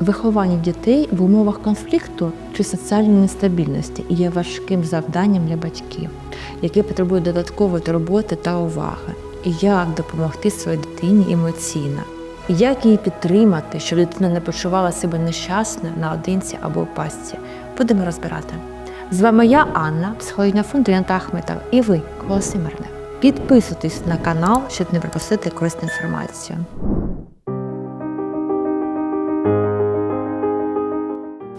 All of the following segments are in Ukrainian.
Виховання дітей в умовах конфлікту чи соціальної нестабільності є важким завданням для батьків, які потребують додаткової турботи та уваги. І як допомогти своїй дитині емоційно, як її підтримати, щоб дитина не почувала себе нещасною наодинці або у пастці. Будемо розбирати. З вами я, Анна, психологиня фонду Янта і ви, Колосимирне. Підписуйтесь на канал, щоб не пропустити корисну інформацію.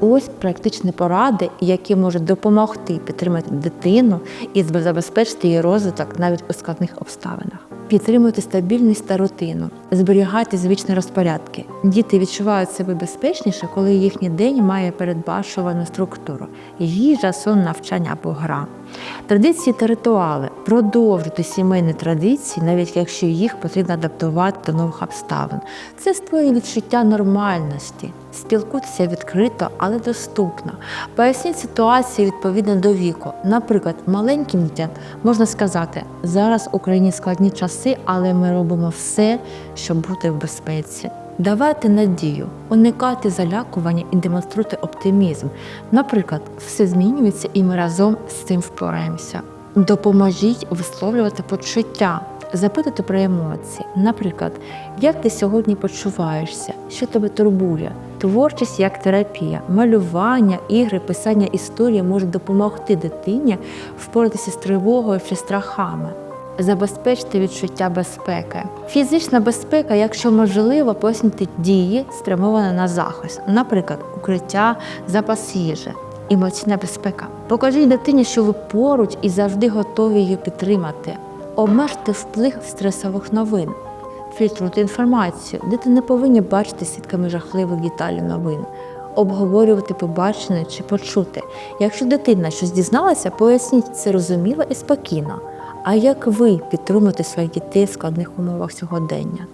Ось практичні поради, які можуть допомогти підтримати дитину і забезпечити її розвиток навіть у складних обставинах. Підтримуйте стабільність та рутину, зберігайте звичні розпорядки. Діти відчувають себе безпечніше, коли їхній день має передбачувану структуру їжа, сон, навчання або гра. Традиції та ритуали продовжуйте сімейні традиції, навіть якщо їх потрібно адаптувати до нових обставин. Це створює відчуття нормальності. Спілкуйтеся відкрито, але доступно. Поясніть ситуації відповідно до віку. Наприклад, маленьким дітям можна сказати, зараз в Україні складні часи, але ми робимо все, щоб бути в безпеці. Давайте надію, уникайте залякування і демонструйте оптимізм. Наприклад, все змінюється і ми разом з цим впораємося. Допоможіть висловлювати почуття, запитуйте про емоції. Наприклад, як ти сьогодні почуваєшся, що тебе турбує? Творчість як терапія, малювання, ігри, писання історії можуть допомогти дитині впоратися з тривогою чи страхами. Забезпечте відчуття безпеки. Фізична безпека, якщо можливо, пояснити дії, спрямовані на захист, наприклад, укриття, запас їжі. Емоційна безпека. Покажіть дитині, що ви поруч і завжди готові її підтримати. Обмежте вплив стресових новин. Фільтруйте інформацію. Діти не повинні бачити свідками жахливих деталей новин, обговорювати побачене чи почути. Якщо дитина щось дізналася, поясніть це розуміло і спокійно. А як ви підтримуєте своїх дітей в складних умовах сьогодення?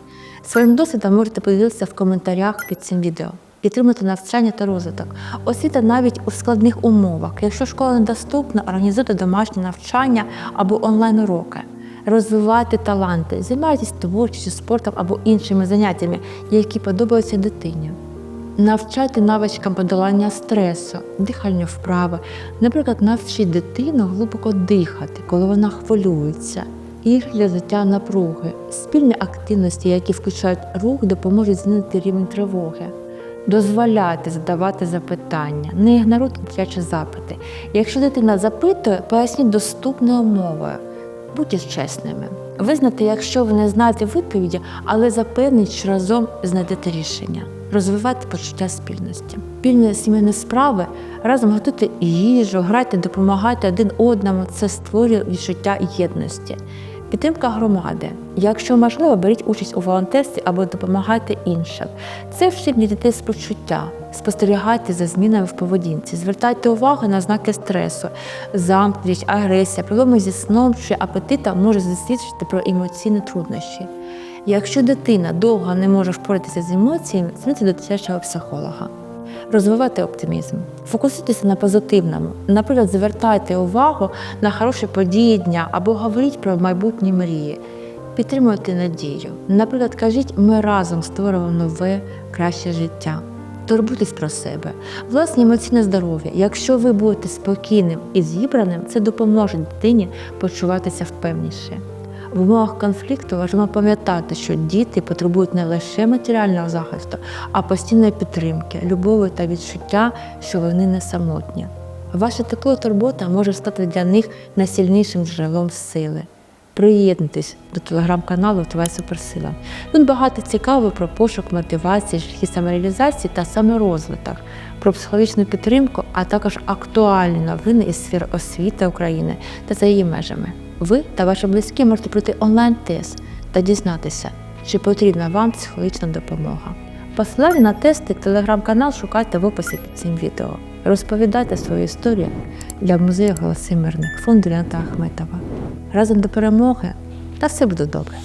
Своїм досвідом можете поділитися в коментарях під цим відео. Підтримуйте навчання та розвиток. Освіта навіть у складних умовах. Якщо школа недоступна, організуйте домашнє навчання або онлайн-уроки. Розвивайте таланти, займайтесь творчістю, спортом або іншими заняттями, які подобаються дитині. Навчайте навичкам подолання стресу, дихальні вправи. Наприклад, навчіть дитину глибоко дихати, коли вона хвилюється. Ігри для взяття напруги, спільні активності, які включають рух, допоможуть знизити рівень тривоги. Дозволяйте задавати запитання, не ігноруйте дитячі запити. Якщо дитина запитує, поясніть доступною мовою. Будьте чесними. Визнайте, якщо ви не знаєте відповіді, але запевніть, що разом знайдете рішення. Розвивайте почуття спільності. Спільні сімейні справи разом готуйте їжу, грайте, допомагайте один одному. Це створює відчуття єдності. Підтримка громади. Якщо можливо, беріть участь у волонтерстві або допомагайте іншим. Це вчить дітей з. Спостерігайте за змінами в поведінці, звертайте увагу на знаки стресу, замкнутість, агресія, проблеми зі сном чи апетитом може засвідчити про емоційні труднощі. Якщо дитина довго не може впоратися з емоціями, зверніться до дитячого психолога. Розвивайте оптимізм, фокусуйтеся на позитивному. Наприклад, звертайте увагу на хороші події дня або говоріть про майбутні мрії. Підтримуйте надію. Наприклад, кажіть, ми разом створимо нове, краще життя. Турбуйтесь про себе, власне емоційне здоров'я. Якщо ви будете спокійним і зібраним, це допоможе дитині почуватися впевніше. В умовах конфлікту важливо пам'ятати, що діти потребують не лише матеріального захисту, а постійної підтримки, любові та відчуття, що вони не самотні. Ваша тепло турбота може стати для них найсильнішим джерелом сили. Приєднуйтесь до телеграм-каналу Твоя суперсила. Тут багато цікавого про пошук мотивації, шляхи самореалізації та саморозвиток, про психологічну підтримку, а також актуальні новини із сфер освіти України та за її межами. Ви та ваші близькі можете пройти онлайн-тест та дізнатися, чи потрібна вам психологічна допомога. Посилання на тести телеграм-канал шукайте в описі під цим відео. Розповідайте свою історію для музею Голоси Мирних фонду Леонта Ахметова. Разом до перемоги та все буде добре.